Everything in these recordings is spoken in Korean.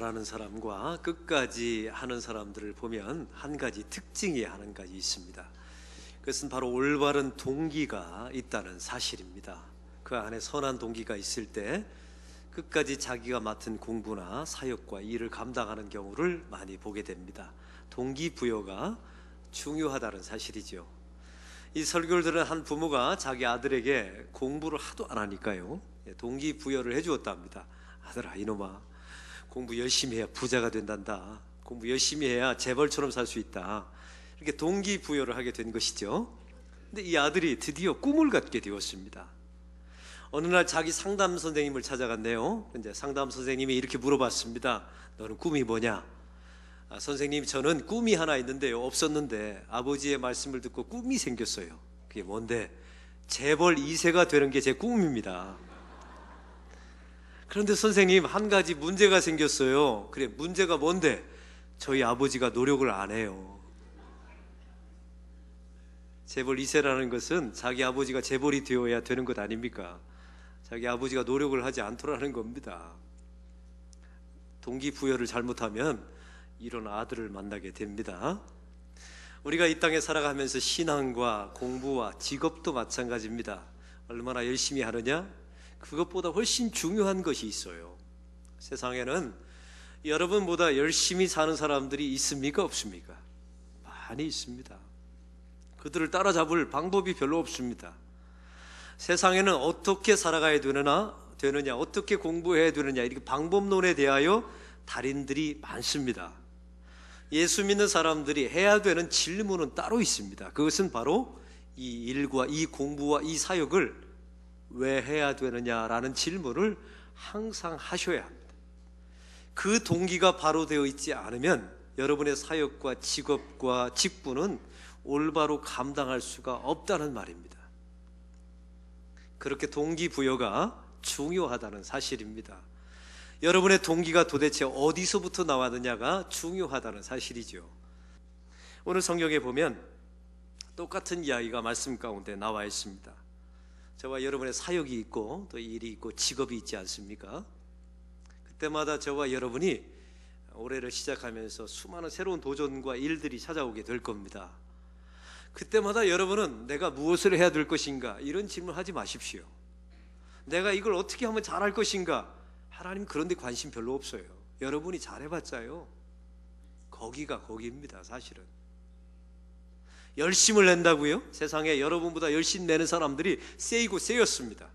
잘하는 사람과 끝까지 하는 사람들을 보면 한 가지 특징이 한 가지 있습니다. 그것은 바로 올바른 동기가 있다는 사실입니다. 그 안에 선한 동기가 있을 때 끝까지 자기가 맡은 공부나 사역과 일을 감당하는 경우를 많이 보게 됩니다. 동기부여가 중요하다는 사실이죠. 이 설교를 들은 한 부모가 자기 아들에게 공부를 하도 안 하니까요. 동기부여를 해주었답니다. 아들아, 이놈아, 공부 열심히 해야 부자가 된단다. 공부 열심히 해야 재벌처럼 살 수 있다. 이렇게 동기부여를 하게 된 것이죠. 근데 이 아들이 드디어 꿈을 갖게 되었습니다. 어느 날 자기 상담 선생님을 찾아갔네요. 이제 상담 선생님이 이렇게 물어봤습니다. 너는 꿈이 뭐냐? 아, 선생님, 저는 꿈이 하나 있는데요. 없었는데 아버지의 말씀을 듣고 꿈이 생겼어요. 그게 뭔데? 재벌 2세가 되는 게 제 꿈입니다. 그런데 선생님, 한 가지 문제가 생겼어요. 그래, 문제가 뭔데? 저희 아버지가 노력을 안 해요. 재벌 2세라는 것은 자기 아버지가 재벌이 되어야 되는 것 아닙니까? 자기 아버지가 노력을 하지 않더라는 겁니다. 동기부여를 잘못하면 이런 아들을 만나게 됩니다. 우리가 이 땅에 살아가면서 신앙과 공부와 직업도 마찬가지입니다. 얼마나 열심히 하느냐? 그것보다 훨씬 중요한 것이 있어요. 세상에는 여러분보다 열심히 사는 사람들이 있습니까? 없습니까? 많이 있습니다. 그들을 따라잡을 방법이 별로 없습니다. 세상에는 어떻게 살아가야 되느냐, 되느냐, 어떻게 공부해야 되느냐, 이렇게 방법론에 대하여 달인들이 많습니다. 예수 믿는 사람들이 해야 되는 질문은 따로 있습니다. 그것은 바로 이 일과 이 공부와 이 사역을 왜 해야 되느냐라는 질문을 항상 하셔야 합니다. 그 동기가 바로 되어 있지 않으면 여러분의 사역과 직업과 직분은 올바로 감당할 수가 없다는 말입니다. 그렇게 동기부여가 중요하다는 사실입니다. 여러분의 동기가 도대체 어디서부터 나왔느냐가 중요하다는 사실이죠. 오늘 성경에 보면 똑같은 이야기가 말씀 가운데 나와 있습니다. 저와 여러분의 사역이 있고 또 일이 있고 직업이 있지 않습니까? 그때마다 저와 여러분이 올해를 시작하면서 수많은 새로운 도전과 일들이 찾아오게 될 겁니다. 그때마다 여러분은 내가 무엇을 해야 될 것인가 이런 질문 하지 마십시오. 내가 이걸 어떻게 하면 잘할 것인가 하나님 그런데 관심 별로 없어요. 여러분이 잘해봤자요. 거기가 거기입니다, 사실은. 열심을 낸다고요? 세상에 여러분보다 열심 내는 사람들이 세이고 세였습니다.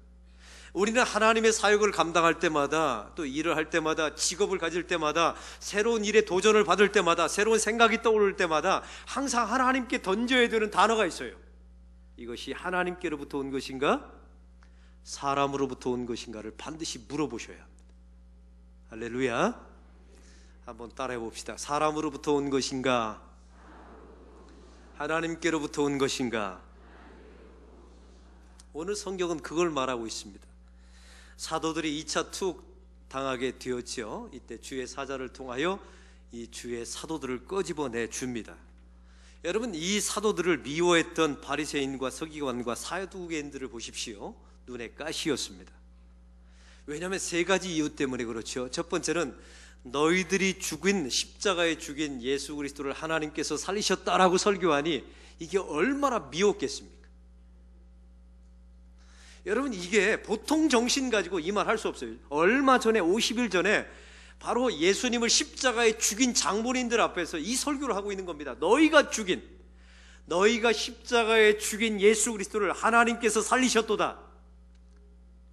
우리는 하나님의 사역을 감당할 때마다 또 일을 할 때마다 직업을 가질 때마다 새로운 일에 도전을 받을 때마다 새로운 생각이 떠오를 때마다 항상 하나님께 던져야 되는 단어가 있어요. 이것이 하나님께로부터 온 것인가? 사람으로부터 온 것인가를 반드시 물어보셔야 합니다. 할렐루야. 한번 따라해 봅시다. 사람으로부터 온 것인가? 하나님께로부터 온 것인가? 오늘 성경은 그걸 말하고 있습니다. 사도들이 2차 투 당하게 되었지요. 이때 주의 사자를 통하여 이 주의 사도들을 꺼집어내 줍니다. 여러분 이 사도들을 미워했던 바리새인과 서기관과 사두개인들을 보십시오. 눈에 가시였습니다. 왜냐하면 세 가지 이유 때문에 그렇죠. 첫 번째는 너희들이 죽인 십자가에 죽인 예수 그리스도를 하나님께서 살리셨다라고 설교하니 이게 얼마나 미웠겠습니까? 여러분 이게 보통 정신 가지고 이 말 할 수 없어요. 얼마 전에 50일 전에 바로 예수님을 십자가에 죽인 장본인들 앞에서 이 설교를 하고 있는 겁니다. 너희가 죽인 너희가 십자가에 죽인 예수 그리스도를 하나님께서 살리셨도다.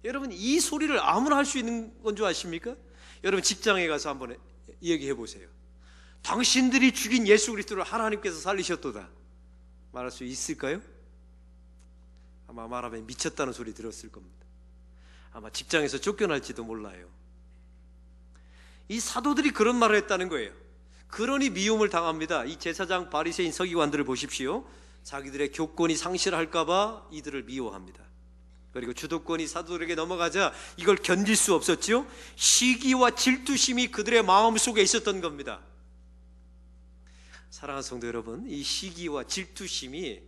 여러분 이 소리를 아무나 할 수 있는 건 줄 아십니까? 여러분 직장에 가서 한번 얘기해 보세요. 당신들이 죽인 예수 그리스도를 하나님께서 살리셨도다. 말할 수 있을까요? 아마 말하면 미쳤다는 소리 들었을 겁니다. 아마 직장에서 쫓겨날지도 몰라요. 이 사도들이 그런 말을 했다는 거예요. 그러니 미움을 당합니다. 이 제사장 바리새인 서기관들을 보십시오. 자기들의 교권이 상실할까봐 이들을 미워합니다. 그리고 주도권이 사도들에게 넘어가자 이걸 견딜 수 없었죠. 시기와 질투심이 그들의 마음 속에 있었던 겁니다. 사랑하는 성도 여러분, 이 시기와 질투심이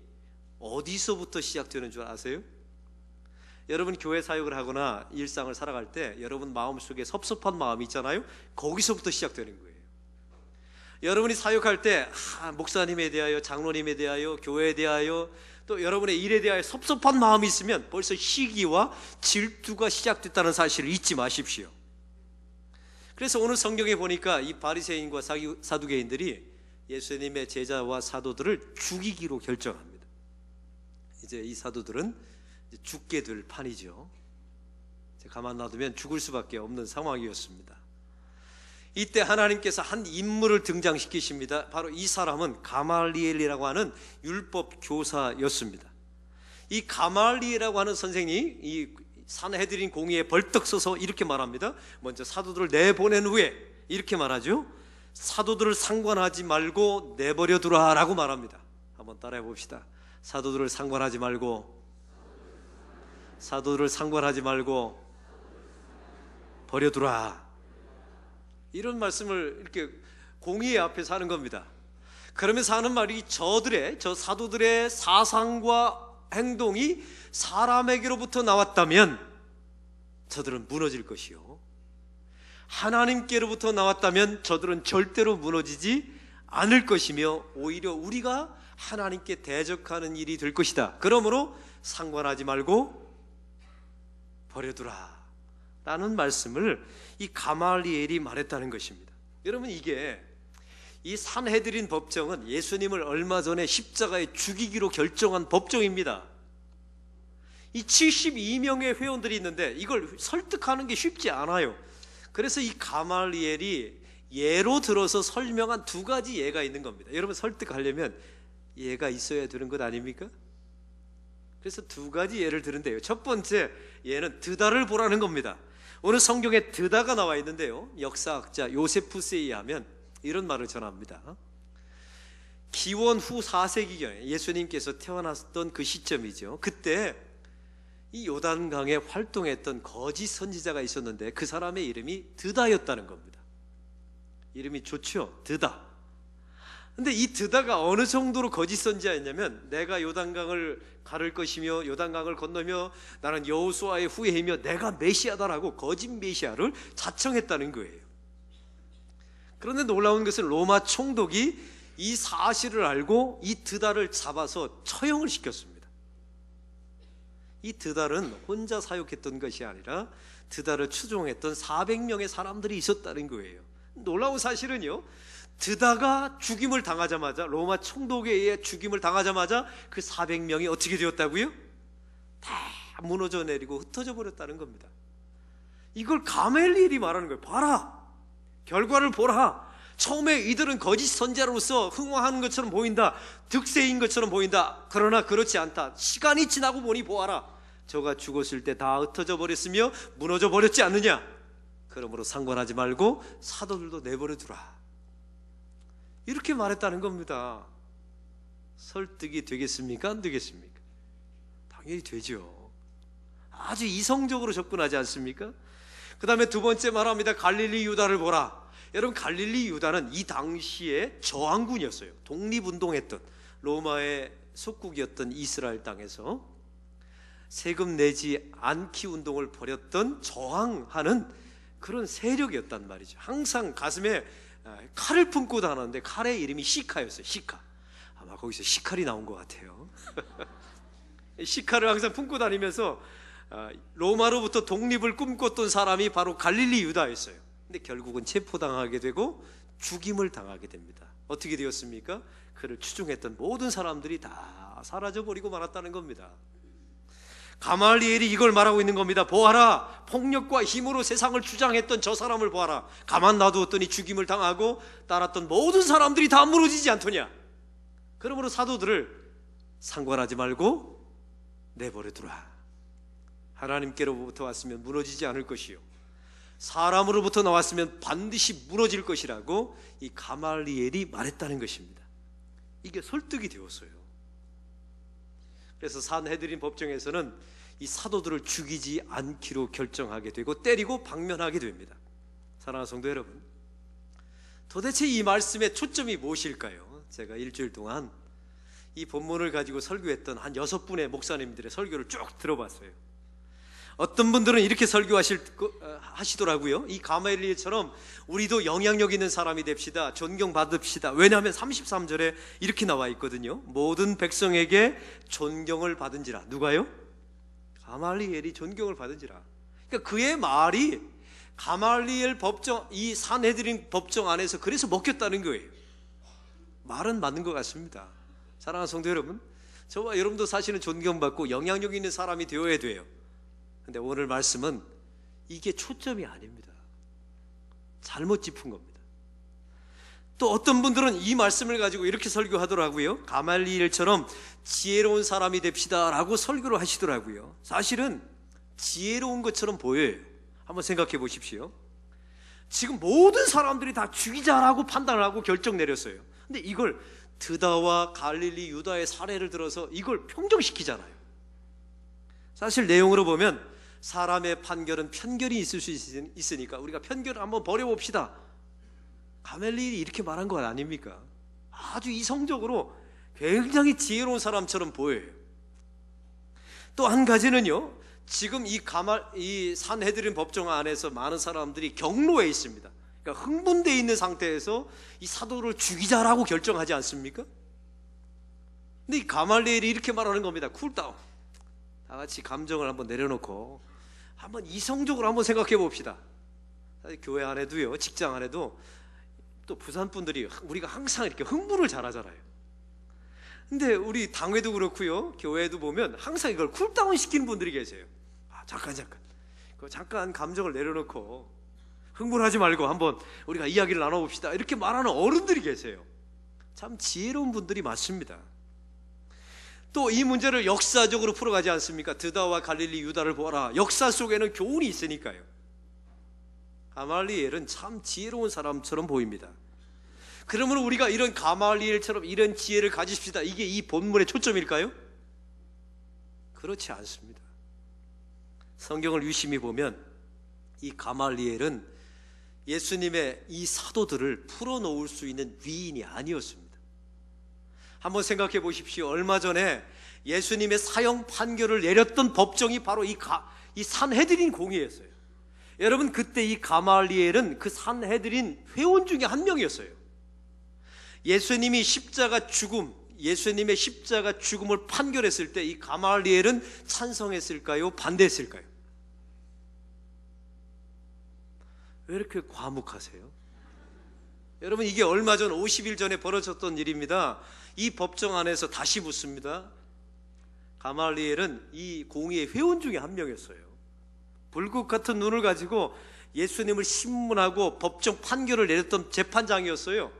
어디서부터 시작되는 줄 아세요? 여러분 교회 사역을 하거나 일상을 살아갈 때 여러분 마음 속에 섭섭한 마음이 있잖아요. 거기서부터 시작되는 거예요. 여러분이 사역할 때 아, 목사님에 대하여 장로님에 대하여 교회에 대하여 또 여러분의 일에 대하여 섭섭한 마음이 있으면 벌써 시기와 질투가 시작됐다는 사실을 잊지 마십시오. 그래서 오늘 성경에 보니까 이 바리새인과 사두개인들이 예수님의 제자와 사도들을 죽이기로 결정합니다. 이제 이 사도들은 죽게 될 판이죠. 가만 놔두면 죽을 수밖에 없는 상황이었습니다. 이때 하나님께서 한 인물을 등장시키십니다. 바로 이 사람은 가말리엘이라고 하는 율법 교사였습니다. 이 가말리엘이라고 하는 선생이 이 산헤드린 공의에 벌떡 서서 이렇게 말합니다. 먼저 사도들을 내보낸 후에 이렇게 말하죠. 사도들을 상관하지 말고 내버려 두라라고 말합니다. 한번 따라해 봅시다. 사도들을 상관하지 말고 사도들을 상관하지 말고 버려 두라. 이런 말씀을 이렇게 공의 앞에서 하는 겁니다. 그러면서 하는 말이 저들의 저 사도들의 사상과 행동이 사람에게로부터 나왔다면 저들은 무너질 것이요. 하나님께로부터 나왔다면 저들은 절대로 무너지지 않을 것이며 오히려 우리가 하나님께 대적하는 일이 될 것이다. 그러므로 상관하지 말고 버려두라. 라는 말씀을 이 가말리엘이 말했다는 것입니다. 여러분 이게 이 산해드린 법정은 예수님을 얼마 전에 십자가에 죽이기로 결정한 법정입니다. 이 72명의 회원들이 있는데 이걸 설득하는 게 쉽지 않아요. 그래서 이 가말리엘이 예로 들어서 설명한 두 가지 예가 있는 겁니다. 여러분 설득하려면 예가 있어야 되는 것 아닙니까? 그래서 두 가지 예를 드는데요. 첫 번째 예는 드다를 보라는 겁니다. 오늘 성경에 드다가 나와 있는데요. 역사학자 요세푸스에 의하면 이런 말을 전합니다. 기원 후 4세기경에 예수님께서 태어났던 그 시점이죠. 그때 이 요단강에 활동했던 거짓 선지자가 있었는데 그 사람의 이름이 드다였다는 겁니다. 이름이 좋죠. 드다. 근데 이 드다가 어느 정도로 거짓 선지자였냐면 내가 요단강을 가를 것이며 요단강을 건너며 나는 여호수아의 후예이며 내가 메시아다라고 거짓 메시아를 자청했다는 거예요. 그런데 놀라운 것은 로마 총독이 이 사실을 알고 이 드다를 잡아서 처형을 시켰습니다. 이 드달은 혼자 사육했던 것이 아니라 드달을 추종했던 400명의 사람들이 있었다는 거예요. 놀라운 사실은요. 드다가 죽임을 당하자마자 로마 총독에 의해 죽임을 당하자마자 그 400명이 어떻게 되었다고요? 다 무너져 내리고 흩어져 버렸다는 겁니다. 이걸 가멜리엘이 말하는 거예요. 봐라. 결과를 보라. 처음에 이들은 거짓 선자로서 흥화하는 것처럼 보인다. 득세인 것처럼 보인다. 그러나 그렇지 않다. 시간이 지나고 보니 보아라. 저가 죽었을 때 다 흩어져 버렸으며 무너져 버렸지 않느냐. 그러므로 상관하지 말고 사도들도 내버려 두라. 이렇게 말했다는 겁니다. 설득이 되겠습니까? 안 되겠습니까? 당연히 되죠. 아주 이성적으로 접근하지 않습니까? 그 다음에 두 번째 말합니다. 갈릴리 유다를 보라. 여러분, 갈릴리 유다는 이 당시에 저항군이었어요. 독립운동했던 로마의 속국이었던 이스라엘 땅에서 세금 내지 않기 운동을 벌였던 저항하는 그런 세력이었단 말이죠. 항상 가슴에 아, 칼을 품고 다녔는데 칼의 이름이 시카였어요. 시카. 아마 거기서 시칼이 나온 것 같아요. 시카를 항상 품고 다니면서 아, 로마로부터 독립을 꿈꿨던 사람이 바로 갈릴리 유다였어요. 근데 결국은 체포당하게 되고 죽임을 당하게 됩니다. 어떻게 되었습니까? 그를 추종했던 모든 사람들이 다 사라져 버리고 말았다는 겁니다. 가말리엘이 이걸 말하고 있는 겁니다. 보아라. 폭력과 힘으로 세상을 주장했던 저 사람을 보아라. 가만 놔두었더니 죽임을 당하고 따랐던 모든 사람들이 다 무너지지 않더냐. 그러므로 사도들을 상관하지 말고 내버려 두라. 하나님께로부터 왔으면 무너지지 않을 것이요. 사람으로부터 나왔으면 반드시 무너질 것이라고 이 가말리엘이 말했다는 것입니다. 이게 설득이 되었어요. 그래서 산해드린 법정에서는 이 사도들을 죽이지 않기로 결정하게 되고 때리고 방면하게 됩니다. 사랑하는 성도 여러분, 도대체 이 말씀의 초점이 무엇일까요? 제가 일주일 동안 이 본문을 가지고 설교했던 한 여섯 분의 목사님들의 설교를 쭉 들어봤어요. 어떤 분들은 이렇게 설교하실 거- 어, 하시더라고요. 이 가마엘리처럼 우리도 영향력 있는 사람이 됩시다. 존경받읍시다. 왜냐하면 33절에 이렇게 나와 있거든요. 모든 백성에게 존경을 받은지라. 누가요? 가말리엘이 존경을 받은지라. 그러니까 그의 말이 가말리엘 법정 이 산헤드린 법정 안에서 그래서 먹혔다는 거예요. 말은 맞는 것 같습니다. 사랑하는 성도 여러분, 저와 여러분도 사실은 존경받고 영향력 있는 사람이 되어야 돼요. 근데 오늘 말씀은 이게 초점이 아닙니다. 잘못 짚은 겁니다. 또 어떤 분들은 이 말씀을 가지고 이렇게 설교하더라고요. 가말리엘처럼 지혜로운 사람이 됩시다라고 설교를 하시더라고요. 사실은 지혜로운 것처럼 보여요. 한번 생각해 보십시오. 지금 모든 사람들이 다 죽이자라고 판단을 하고 결정 내렸어요. 근데 이걸 드다와 갈릴리 유다의 사례를 들어서 이걸 평정시키잖아요. 사실 내용으로 보면 사람의 판결은 편견이 있을 수 있- 있으니까 우리가 편견을 한번 버려봅시다. 가멜리엘이 이렇게 말한 것 아닙니까? 아주 이성적으로 굉장히 지혜로운 사람처럼 보여요. 또 한 가지는요. 지금 이 가말 이 산헤드린 법정 안에서 많은 사람들이 경로에 있습니다. 그러니까 흥분돼 있는 상태에서 이 사도를 죽이자라고 결정하지 않습니까? 근데 이 가말리엘이 이렇게 말하는 겁니다. 쿨다운. 다 같이 감정을 한번 내려놓고 한번 이성적으로 한번 생각해 봅시다. 교회 안에도요, 직장 안에도 또 부산 분들이 우리가 항상 이렇게 흥분을 잘하잖아요. 근데 우리 당회도 그렇고요, 교회도 보면 항상 이걸 쿨다운 시키는 분들이 계세요. 아, 잠깐 잠깐, 그 잠깐 감정을 내려놓고 흥분하지 말고 한번 우리가 이야기를 나눠봅시다. 이렇게 말하는 어른들이 계세요. 참 지혜로운 분들이 많습니다. 또 이 문제를 역사적으로 풀어가지 않습니까? 드다와 갈릴리 유다를 보아라. 역사 속에는 교훈이 있으니까요. 가말리엘은 참 지혜로운 사람처럼 보입니다. 그러면 우리가 이런 가말리엘처럼 이런 지혜를 가지십시다. 이게 이 본문의 초점일까요? 그렇지 않습니다. 성경을 유심히 보면 이 가말리엘은 예수님의 이 사도들을 풀어놓을 수 있는 위인이 아니었습니다. 한번 생각해 보십시오. 얼마 전에 예수님의 사형 판결을 내렸던 법정이 바로 이, 가, 이 산헤드린 공의였어요. 여러분 그때 이 가말리엘은 그 산헤드린 회원 중에 한 명이었어요. 예수님이 십자가 죽음, 예수님의 십자가 죽음을 판결했을 때 이 가말리엘은 찬성했을까요? 반대했을까요? 왜 이렇게 과묵하세요? 여러분 이게 얼마 전 50일 전에 벌어졌던 일입니다. 이 법정 안에서 다시 묻습니다. 가말리엘은 이 공의의 회원 중에 한 명이었어요. 불국 같은 눈을 가지고 예수님을 신문하고 법정 판결을 내렸던 재판장이었어요.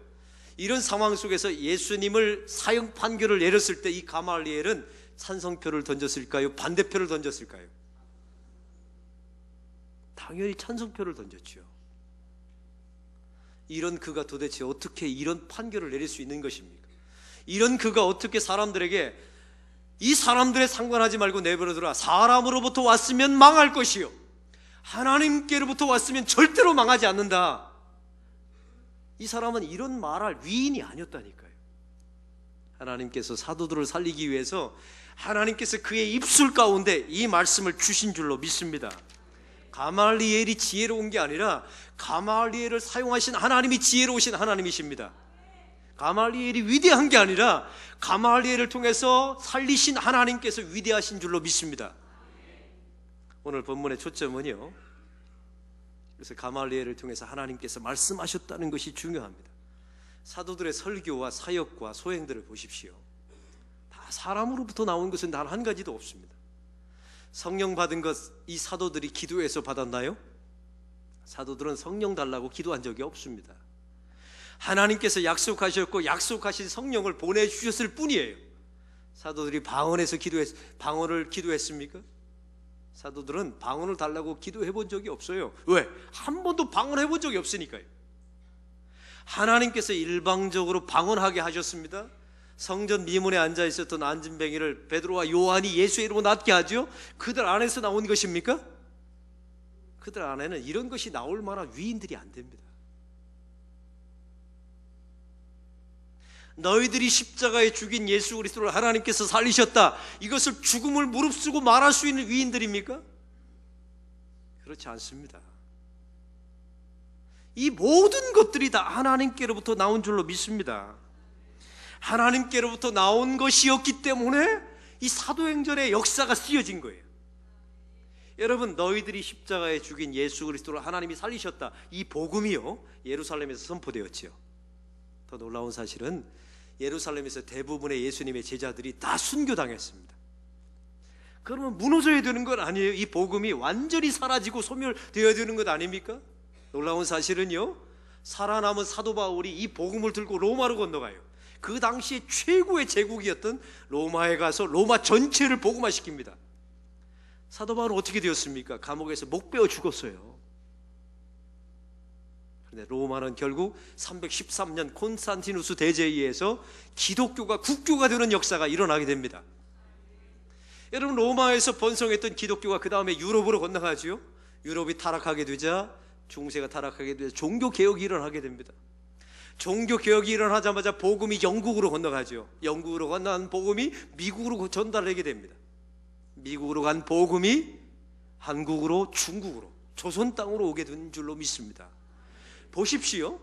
이런 상황 속에서 예수님을 사형 판결을 내렸을 때 이 가말리엘은 찬성표를 던졌을까요? 반대표를 던졌을까요? 당연히 찬성표를 던졌죠. 이런 그가 도대체 어떻게 이런 판결을 내릴 수 있는 것입니까? 이런 그가 어떻게 사람들에게 이 사람들에 상관하지 말고 내버려두라. 사람으로부터 왔으면 망할 것이요. 하나님께로부터 왔으면 절대로 망하지 않는다. 이 사람은 이런 말할 위인이 아니었다니까요. 하나님께서 사도들을 살리기 위해서 하나님께서 그의 입술 가운데 이 말씀을 주신 줄로 믿습니다. 가말리엘이 지혜로운 게 아니라 가말리엘을 사용하신 하나님이 지혜로우신 하나님이십니다. 가말리엘이 위대한 게 아니라 가말리엘을 통해서 살리신 하나님께서 위대하신 줄로 믿습니다. 오늘 본문의 초점은요. 그래서 가말리엘을 통해서 하나님께서 말씀하셨다는 것이 중요합니다. 사도들의 설교와 사역과 소행들을 보십시오. 다 사람으로부터 나온 것은 단 한 가지도 없습니다. 성령 받은 것 이 사도들이 기도해서 받았나요? 사도들은 성령 달라고 기도한 적이 없습니다. 하나님께서 약속하셨고 약속하신 성령을 보내주셨을 뿐이에요. 사도들이 방언에서 기도했, 방언을 기도했습니까? 사도들은 방언을 달라고 기도해 본 적이 없어요. 왜? 한 번도 방언해 본 적이 없으니까요. 하나님께서 일방적으로 방언하게 하셨습니다. 성전 미문에 앉아 있었던 안진뱅이를 베드로와 요한이 예수의 이름으로 낫게 하죠. 그들 안에서 나온 것입니까? 그들 안에는 이런 것이 나올 만한 위인들이 안 됩니다. 너희들이 십자가에 죽인 예수 그리스도를 하나님께서 살리셨다. 이것을 죽음을 무릅쓰고 말할 수 있는 위인들입니까? 그렇지 않습니다. 이 모든 것들이 다 하나님께로부터 나온 줄로 믿습니다. 하나님께로부터 나온 것이었기 때문에 이 사도행전의 역사가 쓰여진 거예요. 여러분 너희들이 십자가에 죽인 예수 그리스도를 하나님이 살리셨다. 이 복음이요 예루살렘에서 선포되었지요. 더 놀라운 사실은 예루살렘에서 대부분의 예수님의 제자들이 다 순교당했습니다. 그러면 무너져야 되는 건 아니에요. 이 복음이 완전히 사라지고 소멸되어야 되는 것 아닙니까? 놀라운 사실은요. 살아남은 사도 바울이 이 복음을 들고 로마로 건너가요. 그 당시에 최고의 제국이었던 로마에 가서 로마 전체를 복음화시킵니다. 사도 바울은 어떻게 되었습니까? 감옥에서 목 베어 죽었어요. 그런데 로마는 결국 313년 콘스탄티누스 대제에 의해서 기독교가 국교가 되는 역사가 일어나게 됩니다. 여러분 로마에서 번성했던 기독교가 그 다음에 유럽으로 건너가지요. 유럽이 타락하게 되자 중세가 타락하게 되자 종교 개혁이 일어나게 됩니다. 종교 개혁이 일어나자마자 복음이 영국으로 건너가죠. 영국으로 건너간 복음이 미국으로 전달되게 됩니다. 미국으로 간 복음이 한국으로 중국으로 조선 땅으로 오게 된 줄로 믿습니다. 보십시오.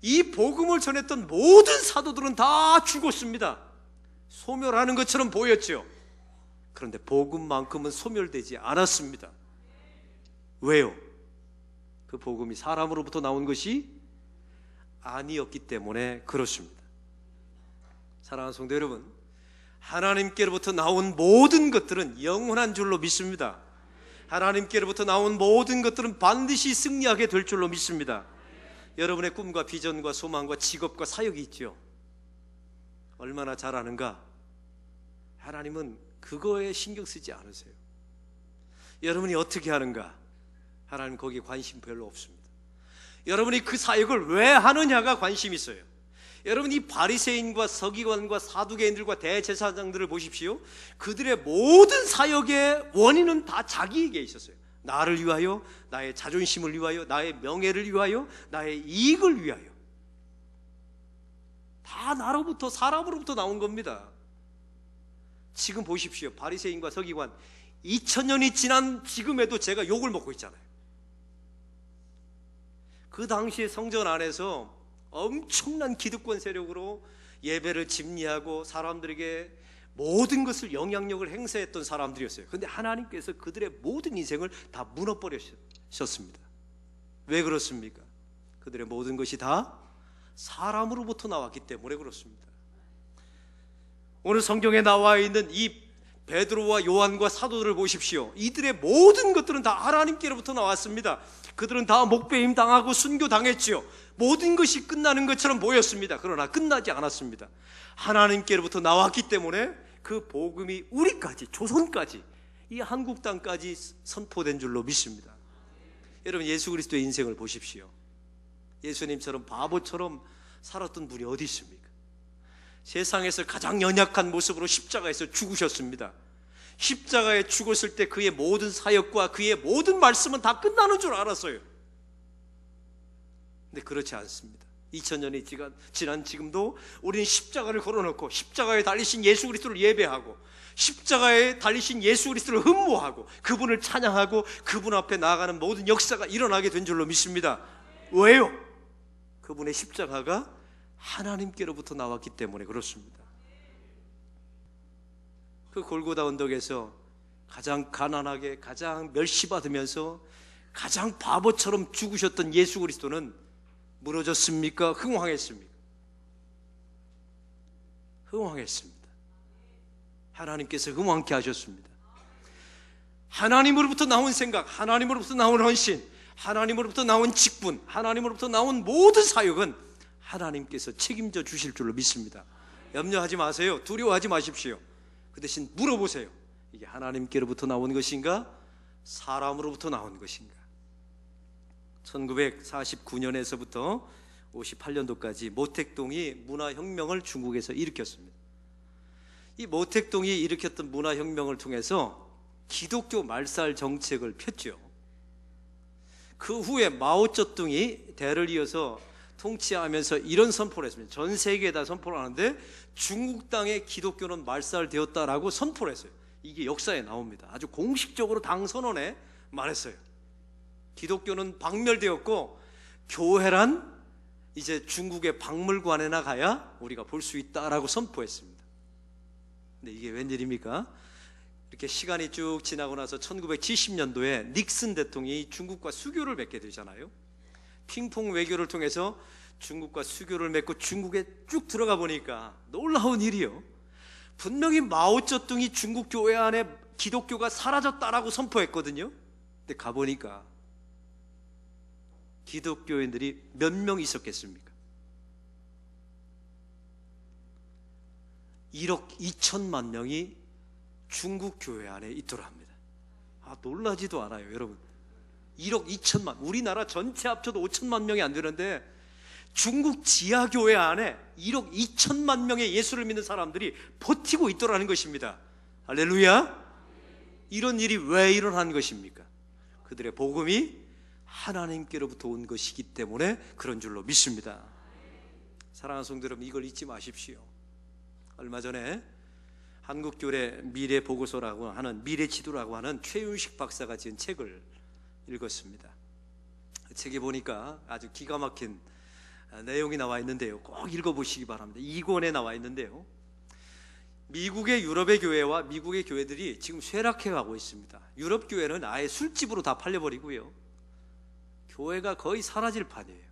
이 복음을 전했던 모든 사도들은 다 죽었습니다. 소멸하는 것처럼 보였죠. 그런데 복음만큼은 소멸되지 않았습니다. 왜요? 그 복음이 사람으로부터 나온 것이 아니었기 때문에 그렇습니다. 사랑하는 성도 여러분, 하나님께로부터 나온 모든 것들은 영원한 줄로 믿습니다. 하나님께로부터 나온 모든 것들은 반드시 승리하게 될 줄로 믿습니다. 여러분의 꿈과 비전과 소망과 직업과 사역이 있죠. 얼마나 잘하는가? 하나님은 그거에 신경 쓰지 않으세요. 여러분이 어떻게 하는가? 하나님 거기에 관심 별로 없습니다. 여러분이 그 사역을 왜 하느냐가 관심 있어요. 여러분 이 바리새인과 서기관과 사두개인들과 대제사장들을 보십시오. 그들의 모든 사역의 원인은 다 자기에게 있었어요. 나를 위하여, 나의 자존심을 위하여, 나의 명예를 위하여, 나의 이익을 위하여. 다 나로부터 사람으로부터 나온 겁니다. 지금 보십시오. 바리새인과 서기관 2000년이 지난 지금에도 제가 욕을 먹고 있잖아요. 그 당시에 성전 안에서 엄청난 기득권 세력으로 예배를 집리하고 사람들에게 모든 것을 영향력을 행사했던 사람들이었어요. 근데 하나님께서 그들의 모든 인생을 다 무너버리셨습니다. 왜 그렇습니까? 그들의 모든 것이 다 사람으로부터 나왔기 때문에 그렇습니다. 오늘 성경에 나와 있는 이 베드로와 요한과 사도들을 보십시오. 이들의 모든 것들은 다 하나님께로부터 나왔습니다. 그들은 다 목배임 당하고 순교 당했지요. 모든 것이 끝나는 것처럼 보였습니다. 그러나 끝나지 않았습니다. 하나님께로부터 나왔기 때문에 그 복음이 우리까지 조선까지 이 한국 땅까지 선포된 줄로 믿습니다. 여러분 예수 그리스도의 인생을 보십시오. 예수님처럼 바보처럼 살았던 분이 어디 있습니까? 세상에서 가장 연약한 모습으로 십자가에서 죽으셨습니다. 십자가에 죽었을 때 그의 모든 사역과 그의 모든 말씀은 다 끝나는 줄 알았어요. 근데 그렇지 않습니다. 2000년이 지난 지금도 우리는 십자가를 걸어놓고 십자가에 달리신 예수 그리스도를 예배하고 십자가에 달리신 예수 그리스도를 흠모하고 그분을 찬양하고 그분 앞에 나아가는 모든 역사가 일어나게 된 줄로 믿습니다. 왜요? 그분의 십자가가 하나님께로부터 나왔기 때문에 그렇습니다. 그 골고다 언덕에서 가장 가난하게 가장 멸시받으면서 가장 바보처럼 죽으셨던 예수 그리스도는 무너졌습니까? 흥황했습니까? 흥황했습니다. 하나님께서 흥황케 하셨습니다. 하나님으로부터 나온 생각, 하나님으로부터 나온 헌신, 하나님으로부터 나온 직분, 하나님으로부터 나온 모든 사역은 하나님께서 책임져 주실 줄로 믿습니다. 염려하지 마세요. 두려워하지 마십시오. 그 대신 물어보세요. 이게 하나님께로부터 나온 것인가? 사람으로부터 나온 것인가? 1949년에서부터 58년도까지 모택동이 문화혁명을 중국에서 일으켰습니다. 이 모택동이 일으켰던 문화혁명을 통해서 기독교 말살 정책을 폈죠. 그 후에 마오쩌둥이 대를 이어서 통치하면서 이런 선포를 했습니다. 전 세계에다 선포를 하는데 중국 땅의 기독교는 말살되었다라고 선포를 했어요. 이게 역사에 나옵니다. 아주 공식적으로 당 선언에 말했어요. 기독교는 박멸되었고 교회란 이제 중국의 박물관에 나 가야 우리가 볼 수 있다라고 선포했습니다. 근데 이게 웬일입니까? 이렇게 시간이 쭉 지나고 나서 1970년도에 닉슨 대통령이 중국과 수교를 맺게 되잖아요. 핑퐁 외교를 통해서 중국과 수교를 맺고 중국에 쭉 들어가 보니까 놀라운 일이요. 분명히 마오쩌둥이 중국 교회 안에 기독교가 사라졌다라고 선포했거든요. 근데 가보니까 기독교인들이 몇 명 있었겠습니까? 1억 2천만 명이 중국 교회 안에 있더라 합니다. 아, 놀라지도 않아요, 여러분. 1억 2천만, 우리나라 전체 합쳐도 5천만 명이 안 되는데 중국 지하교회 안에 1억 2천만 명의 예수를 믿는 사람들이 버티고 있더라는 것입니다. 할렐루야! 이런 일이 왜 일어난 것입니까? 그들의 복음이 하나님께로부터 온 것이기 때문에 그런 줄로 믿습니다. 사랑하는 성도 여러분, 이걸 잊지 마십시오. 얼마 전에 한국교회 미래 보고서라고 하는 미래 지도라고 하는 최윤식 박사가 지은 책을 읽었습니다. 책에 보니까 아주 기가 막힌 내용이 나와 있는데요. 꼭 읽어보시기 바랍니다. 2권에 나와 있는데요. 미국의 유럽의 교회와 미국의 교회들이 지금 쇠락해 가고 있습니다. 유럽 교회는 아예 술집으로 다 팔려버리고요. 교회가 거의 사라질 판이에요.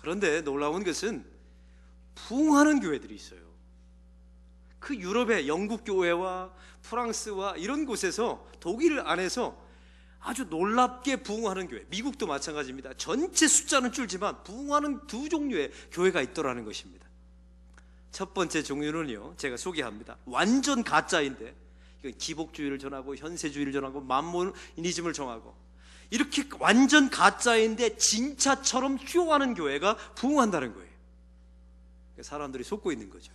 그런데 놀라운 것은 부흥하는 교회들이 있어요. 그 유럽의 영국 교회와 프랑스와 이런 곳에서 독일 안에서 아주 놀랍게 부흥하는 교회, 미국도 마찬가지입니다. 전체 숫자는 줄지만 부흥하는 두 종류의 교회가 있더라는 것입니다. 첫 번째 종류는요, 제가 소개합니다. 완전 가짜인데, 이건 기복주의를 전하고 현세주의를 전하고 만모니즘을 정하고 이렇게 완전 가짜인데 진짜처럼 쇼하는 교회가 부흥한다는 거예요. 사람들이 속고 있는 거죠.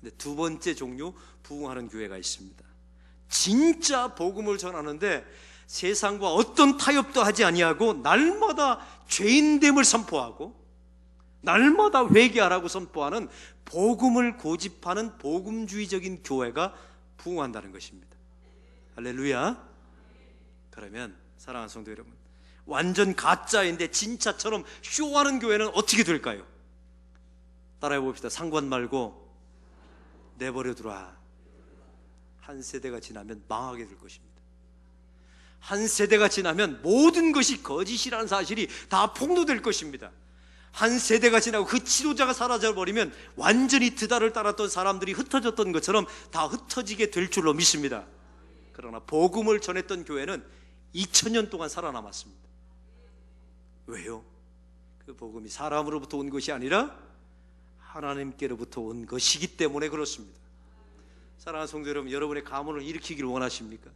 근데 두 번째 종류 부흥하는 교회가 있습니다. 진짜 복음을 전하는데 세상과 어떤 타협도 하지 아니하고 날마다 죄인됨을 선포하고 날마다 회개하라고 선포하는 복음을 고집하는 복음주의적인 교회가 부흥한다는 것입니다. 할렐루야. 그러면 사랑하는 성도 여러분, 완전 가짜인데 진짜처럼 쇼하는 교회는 어떻게 될까요? 따라해 봅시다. 상관 말고 내버려 두라. 한 세대가 지나면 망하게 될 것입니다. 한 세대가 지나면 모든 것이 거짓이라는 사실이 다 폭로될 것입니다. 한 세대가 지나고 그 지도자가 사라져 버리면 완전히 드다를 따랐던 사람들이 흩어졌던 것처럼 다 흩어지게 될 줄로 믿습니다. 그러나 복음을 전했던 교회는 2000년 동안 살아남았습니다. 왜요? 그 복음이 사람으로부터 온 것이 아니라 하나님께로부터 온 것이기 때문에 그렇습니다. 사랑하는 성도 여러분, 여러분의 가문을 일으키기를 원하십니까?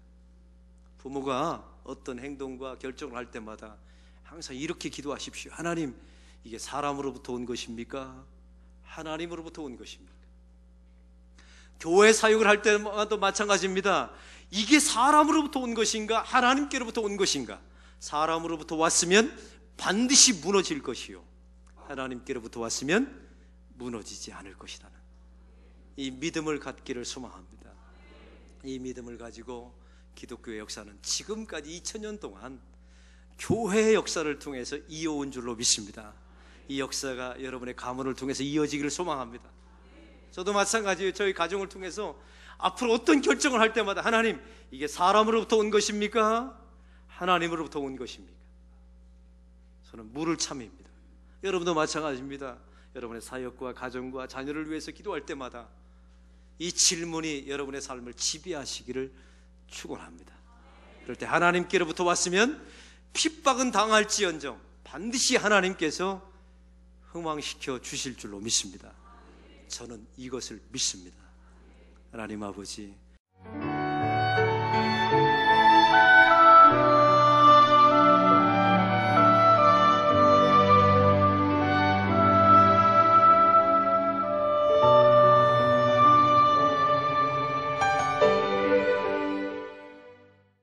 부모가 어떤 행동과 결정을 할 때마다 항상 이렇게 기도하십시오. 하나님, 이게 사람으로부터 온 것입니까? 하나님으로부터 온 것입니까? 교회 사역을 할 때마다 마찬가지입니다. 이게 사람으로부터 온 것인가? 하나님께로부터 온 것인가? 사람으로부터 왔으면 반드시 무너질 것이요. 하나님께로부터 왔으면 무너지지 않을 것이라는 이 믿음을 갖기를 소망합니다. 이 믿음을 가지고 기독교의 역사는 지금까지 2000년 동안 교회의 역사를 통해서 이어온 줄로 믿습니다. 이 역사가 여러분의 가문을 통해서 이어지기를 소망합니다. 저도 마찬가지예요. 저희 가정을 통해서 앞으로 어떤 결정을 할 때마다 하나님 이게 사람으로부터 온 것입니까? 하나님으로부터 온 것입니까? 저는 물을 참입니다. 여러분도 마찬가지입니다. 여러분의 사역과 가정과 자녀를 위해서 기도할 때마다 이 질문이 여러분의 삶을 지배하시기를 축원합니다. 그럴 때 하나님께로부터 왔으면 핍박은 당할지언정 반드시 하나님께서 흥왕시켜 주실 줄로 믿습니다. 저는 이것을 믿습니다. 하나님 아버지